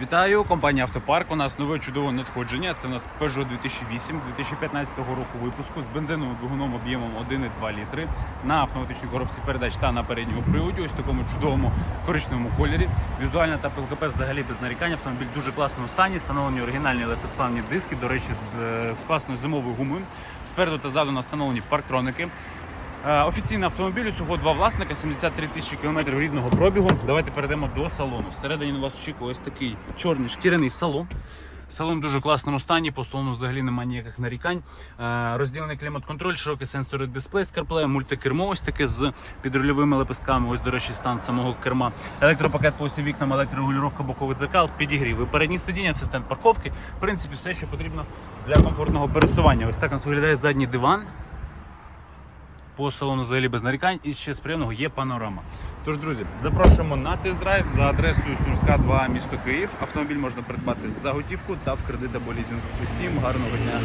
Вітаю, компанія Автопарк. У нас нове чудове надходження. Це у нас Peugeot 2008 2015 року випуску з бензиновим двигуном об'ємом 1,2 літри на автоматичній коробці передач та на передньому приводі. Ось в такому чудовому коричневому кольорі. Візуально та ПКП взагалі без нарікань. Автомобіль в дуже класному стані. Встановлені оригінальні легкосплавні диски. До речі, з, е, класною зимовою гумою. Спереду та ззаду нас встановлені парктроники. Е, Офіційний автомобіль усього два власника, 73 тисячі кілометрів рідного пробігу. Давайте перейдемо до салону. Всередині на вас очікує ось такий чорний шкіряний салон. Салон в дуже класному стані, по салону взагалі немає ніяких нарікань. Е, Розділений клімат-контроль, широкий сенсорний дисплей з CarPlay, мультикермо ось таке з підрульовими лепестками. Ось, до речі, стан самого керма. Електропакет по усім вікнам, електрорегулювання бокових дзеркал, підігрів, передні сидіння, асистент парковки. В принципі, все, що потрібно для комфортного пересування. Ось так у нас виглядає задній диван. По салону взагалі без нарікань і ще з приємного є панорама. Тож, друзі, запрошуємо на тест-драйв за адресою Сумська 2, місто Київ. Автомобіль можна придбати за готівку та в кредит або лізинг. Усім гарного дня.